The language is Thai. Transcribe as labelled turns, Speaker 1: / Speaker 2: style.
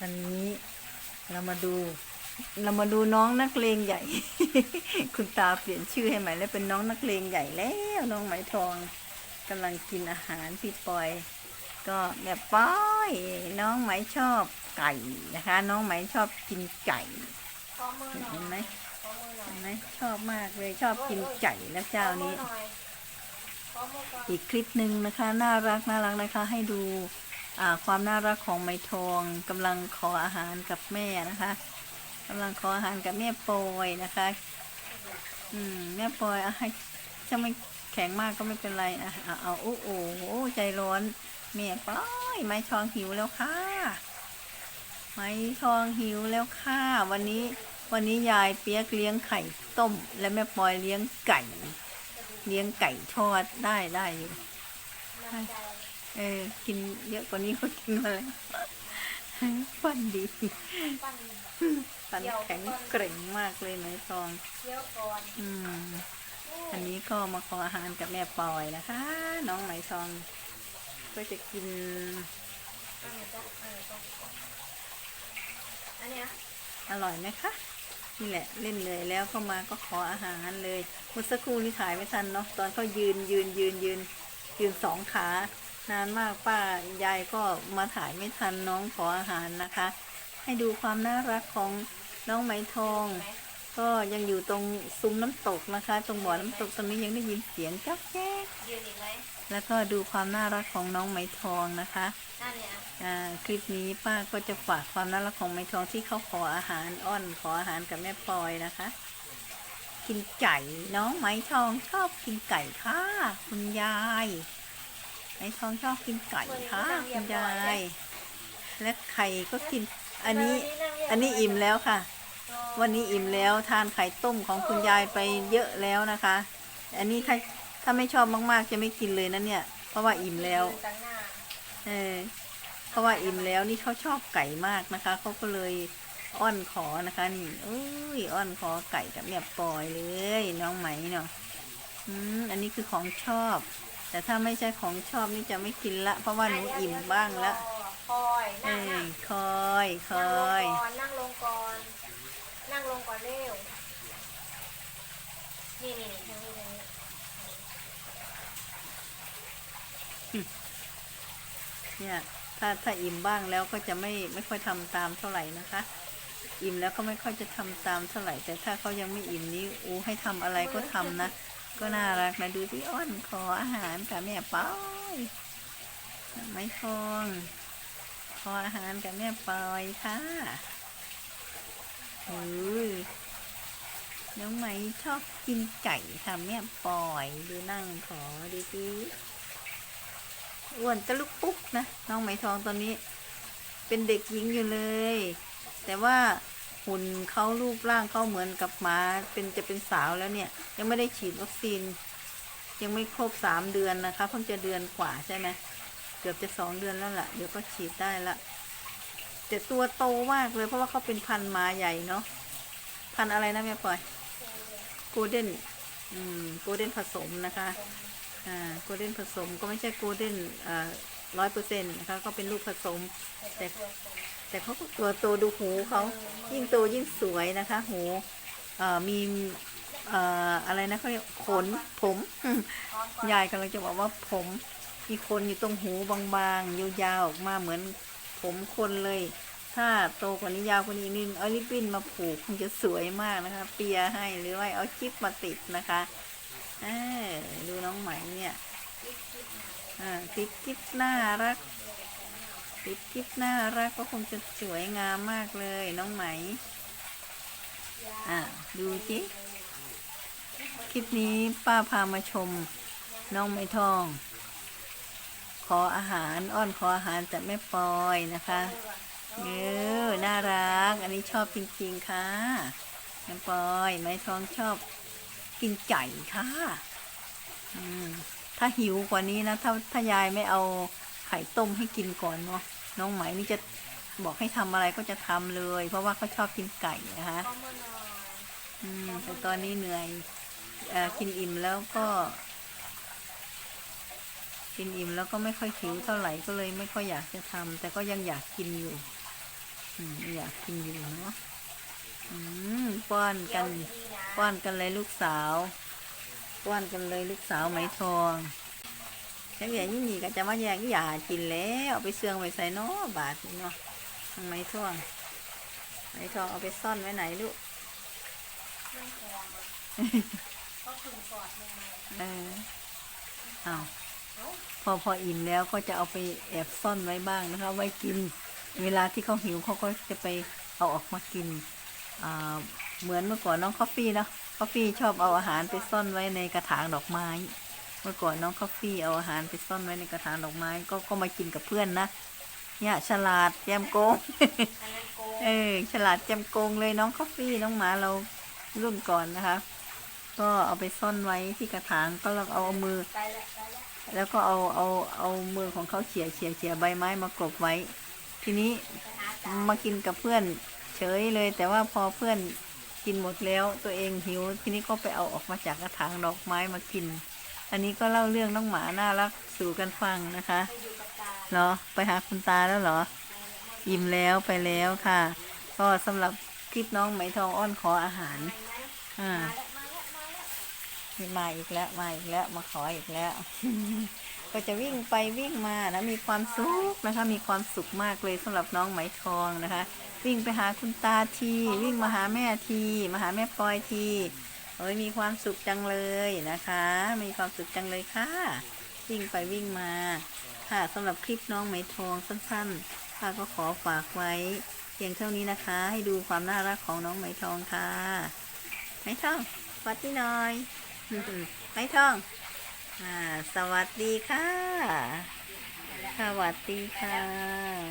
Speaker 1: วันนี้เรามาดู เรามาดูน้องนักเลงใหญ่ คุณตาเปลี่ยนชื่อให้ใหม่แล้วเป็นน้องนักเลงใหญ่แล้วน้องไหมทองกำลังกินอาหารพี่ปอย ก็แบบป้อยน้องไหมชอบไก่นะคะ น้องไหมชอบกินไก่เห็นไหมเห็นไหมชอบมากเลยชอบกินไก่แล้วเจ้านี้
Speaker 2: อีก
Speaker 1: คลิปหนึ่งนะคะ น่ารักน่ารักนะคะให้ดู ความน่ารักของไมทองกำลังขออาหารกับแม่นะคะกำลังขออาหารกับแม่ปอยนะคะ อืมแม่ปอยอาให้จะไม่แข็งมากก็ไม่เป็นไรอะเอาโอ้โหใจร้อนแม่ปอยไม้ทองหิวแล้วค่ะ ไม้ทองหิวแล้วค่ะ วันนี้วันนี้ยายเปียกเลี้ยงไข่ต้ม และแม่ปอยเลี้ยงไก่ เลี้ยงไก่ทอดได้ได้อยู่ เออ กินเยอะกว่านี้ก็กินมาแล้วฟันดี
Speaker 2: ปั้น
Speaker 1: ฟันแข็งเกร่งมากเลยไหมทอง
Speaker 2: เคี้ยวก่อน
Speaker 1: อืมอันนี้ก็มาขออาหารกับแม่ปอยนะคะ น้องไหมทอง ก็จะกิน
Speaker 2: อันนี้ก็อันนี้ก็อันเนี้ย
Speaker 1: อร่อยไหมคะนี่แหละเล่นเลยแล้วก็มาก็ขออาหารเลยเมื่อสักครู่นี่ถ่ายไม่ทันเนาะตอนเขายืนยืนยืนยืนยืนสองขา นานมากป้ายายก็มาถ่ายไม่ทันน้องขออาหารนะคะ ให้ดูความน่ารักของน้องไหมทอง ก็ยังอยู่ตรงซุ้มน้ำตกนะคะ ตรงบ่อน้ำตกตรงนี้ยังได้ยินเสียงจ๊อกแจ๊กแล้วก็ดูความน่ารักของน้องไหมทองนะคะคลิปนี้ป้าก็จะฝากความน่ารักของไหมทองที่เขาขออาหารอ้อนขออาหารกับแม่พลอยนะคะกินไก่น้องไหมทองชอบกินไก่ค่ะ คุณยาย ไหมทองชอบกินไก่ค่ะคุณยายและไข่ก็กิน อันนี้อันนี้อิ่มแล้วค่ะ วันนี้อิ่มแล้วทานไข่ต้มของคุณยายไปเยอะแล้วนะคะ อันนี้ถ้าถ้าไม่ชอบมากๆ จะไม่กินเลยนะเนี่ย เพราะว่าอิ่มแล้ว
Speaker 2: ยืนตั้งหน้า
Speaker 1: เออเพราะว่าอิ่มแล้วนี่เขาชอบไก่มากนะคะเขาก็เลยอ้อนขอนะคะนี่เอ้ยอ้อนขอไก่กับเนี่ยปล่อยเลย น้องไหมเนาะอืมอันนี้คือของชอบ แต่ถ้าไม่ใช่ของชอบนี่จะไม่กินละ เพราะว่าหนูอิ่มบ้างละ
Speaker 2: คอย
Speaker 1: เอ
Speaker 2: นั่ง
Speaker 1: อ
Speaker 2: นั่ง
Speaker 1: คอยคอย
Speaker 2: นั่งลงก่อนนั่งลงก่อนเร็วนี่นี่นี่ทางนี้ทางนี้
Speaker 1: เนี่ยถ้าถ้าอิ่มบ้างแล้วก็จะไม่ไม่ค่อยทำตามเท่าไหร่นะคะ อิ่มแล้วก็ไม่ค่อยจะทำตามเท่าไหร่ แต่ถ้าเขายังไม่อิ่มนี้อูให้ทำอะไรก็ทำนะ ก็น่ารักนะดูที่อ้อนขออาหารกับแม่ป้อยไม่ทองขออาหารกับแม่ปอยค่ะเฮ้ยน้องไหมชอบกินไก่ค่ะแม่ปอยดูนั่งขอดูสิอ้วนจะลุกปุ๊กนะน้องไหมทองตอนนี้ เป็นเด็กหญิงอยู่เลย แต่ว่า หุ่นเขารูปร่างเขาเหมือนกับหมาเป็นจะเป็นสาวแล้วเนี่ย ยังไม่ได้ฉีดวัคซีน ยังไม่ครบสามเดือนนะคะเพิ่งจะเดือนกว่าใช่ไหมเกือบจะสองเดือนแล้วล่ะ เดี๋ยวก็ฉีดได้ละแต่ตัวโตมากเลยเพราะว่าเขาเป็นพันหมาใหญ่เนาะพันอะไรนะแม่ปอยโกลเด้นอืมโกลเด้นผสมนะคะอ่าโกลเด้นผสมก็ไม่ใช่โกลเด้นอ่า ร้อยเปอร์เซ็นต์นะคะก็เป็นลูกผสม แต่แต่เขาก็ตัวโตดูหูเขายิ่งโตยิ่งสวยนะคะ หูเอ่อมีเอ่ออะไรนะเขาเรียกขนผมยายกำลังจะบอกว่าผมมีขนอยู่ตรงหูบางๆยาวๆออกมาเหมือนผมคนเลย ถ้าโตกว่านี้ยาวกว่านี้นิดนึงเอาลิบบิ้นมาผูกคงจะสวยมากนะคะ เปียให้หรือว่าเอาจิ๊บมาติดนะคะอดูน้องไหมเนี่ย ติดจิ๊บน่ารัก ติดกิ๊บน่ารักก็คงจะสวยงามมากเลยน้องไหม อะดูสิคลิปนี้ป้าพามาชม น้องไม้ทอง ขออาหารอ้อนขออาหารจากแม่ปอยนะคะเออน่ารัก อันนี้ชอบจริง ๆ ค่ะแม่ปอย ไม้ทองชอบกินไก่ค่ะ อืม ถ้าหิวกว่านี้นะ ถ้าถ้ายายไม่เอาไข่ต้มให้กินก่อนเนาะน้องไหมนี่จะบอกให้ทำอะไรก็จะทำเลย เพราะว่าเขาชอบกินไก่นะคะ
Speaker 2: อืม
Speaker 1: แต่ตอนนี้เหนื่อยเออกินอิ่มแล้วก็ กินอิ่มแล้วก็ไม่ค่อยหิวเท่าไหร่ก็เลยไม่ค่อยอยากจะทำแต่ก็ยังอยากกินอยู่ อืมอยากกินอยู่เนาะอืมป้อนกันป้อนกันเลยลูกสาว ป้อนกันเลยลูกสาวไหมทองแล้วอย่างนี้นี่ก็จะมาแยกหย่ากินแล้วเอาไปเสื่องไว้ใส่เนาะบาทนี่เนาะทางไหมทองไหมทองเอาไปซ่อนไว้ไหนลูก
Speaker 2: มันหอมอะก็ถึงกอดลงมา
Speaker 1: เออเอา
Speaker 2: เอ้า
Speaker 1: พอพออิ่มแล้วก็จะเอาไปแอบซ่อนไว้บ้างนะคะ ไว้กิน เวลาที่เขาหิวเขาก็จะไปเอาออกมากินอ่าเหมือนเมื่อก่อนน้องคอฟฟี่เนาะค อฟฟี่ชอบเอาอาหารไปซ่อนไว้ในกระถางดอกไม้ เมื่อก่อนน้องคอฟฟี่เอาอาหารไปซ่อนไว้ในกระถางดอกไม้ ก็ก็มากินกับเพื่อนนะเนี่ยฉลาดแจมโกง
Speaker 2: อันนั้นโกง
Speaker 1: เออฉลาดแจมโกงเลยน้องคอฟฟี่น้องหมาเรารุ่นก่อนนะคะ ก็เอาไปซ่อนไว้ที่กระถางก็เราเอามือ
Speaker 2: ตายแล้วตายแล้ว
Speaker 1: แล้วก็เอาเอาเอามือของเขาเฉียเฉียเฉียใบไม้มากรบไว้ ทีนี้
Speaker 2: ไปหาจ่า
Speaker 1: มากินกับเพื่อนเฉยเลย แต่ว่าพอเพื่อน กินหมดแล้วตัวเองหิว ทีนี้ก็ไปเอาออกมาจากกระถางดอกไม้มากิน อันนี้ก็เล่าเรื่องน้องหมาน่ารักสู่กันฟังนะคะ
Speaker 2: ไปอยู่กับตา
Speaker 1: เหรอไปหาคุณตาแล้วเหรอ อิ่มแล้วไปแล้วค่ะ ก็สำหรับคลิปน้องไหมทองอ้อนขออาหารอ่า
Speaker 2: มาแล้วมาแล้วมาแล้ว
Speaker 1: มีมาอีกแล้วมาอีกแล้วมาขออีกแล้ว ก็จะวิ่งไปวิ่งมานะมีความสุขนะคะ มีความสุขมากเลยสำหรับน้องไหมทองนะคะ วิ่งไปหาคุณตาที วิ่งมาหาแม่ทีมาหาแม่ปอยทีโอ้ยมีความสุขจังเลยนะคะ มีความสุขจังเลยค่ะ วิ่งไปวิ่งมา ค่ะสำหรับคลิปน้องไหมทองสั้นๆค่ะก็ขอฝากไว้เพียงเท่านี้นะคะ ให้ดูความน่ารักของน้องไหมทองค่ะไหมทองสวัสดีหน่อยไหมทองอ่าสวัสดีค่ะ สวัสดีค่ะ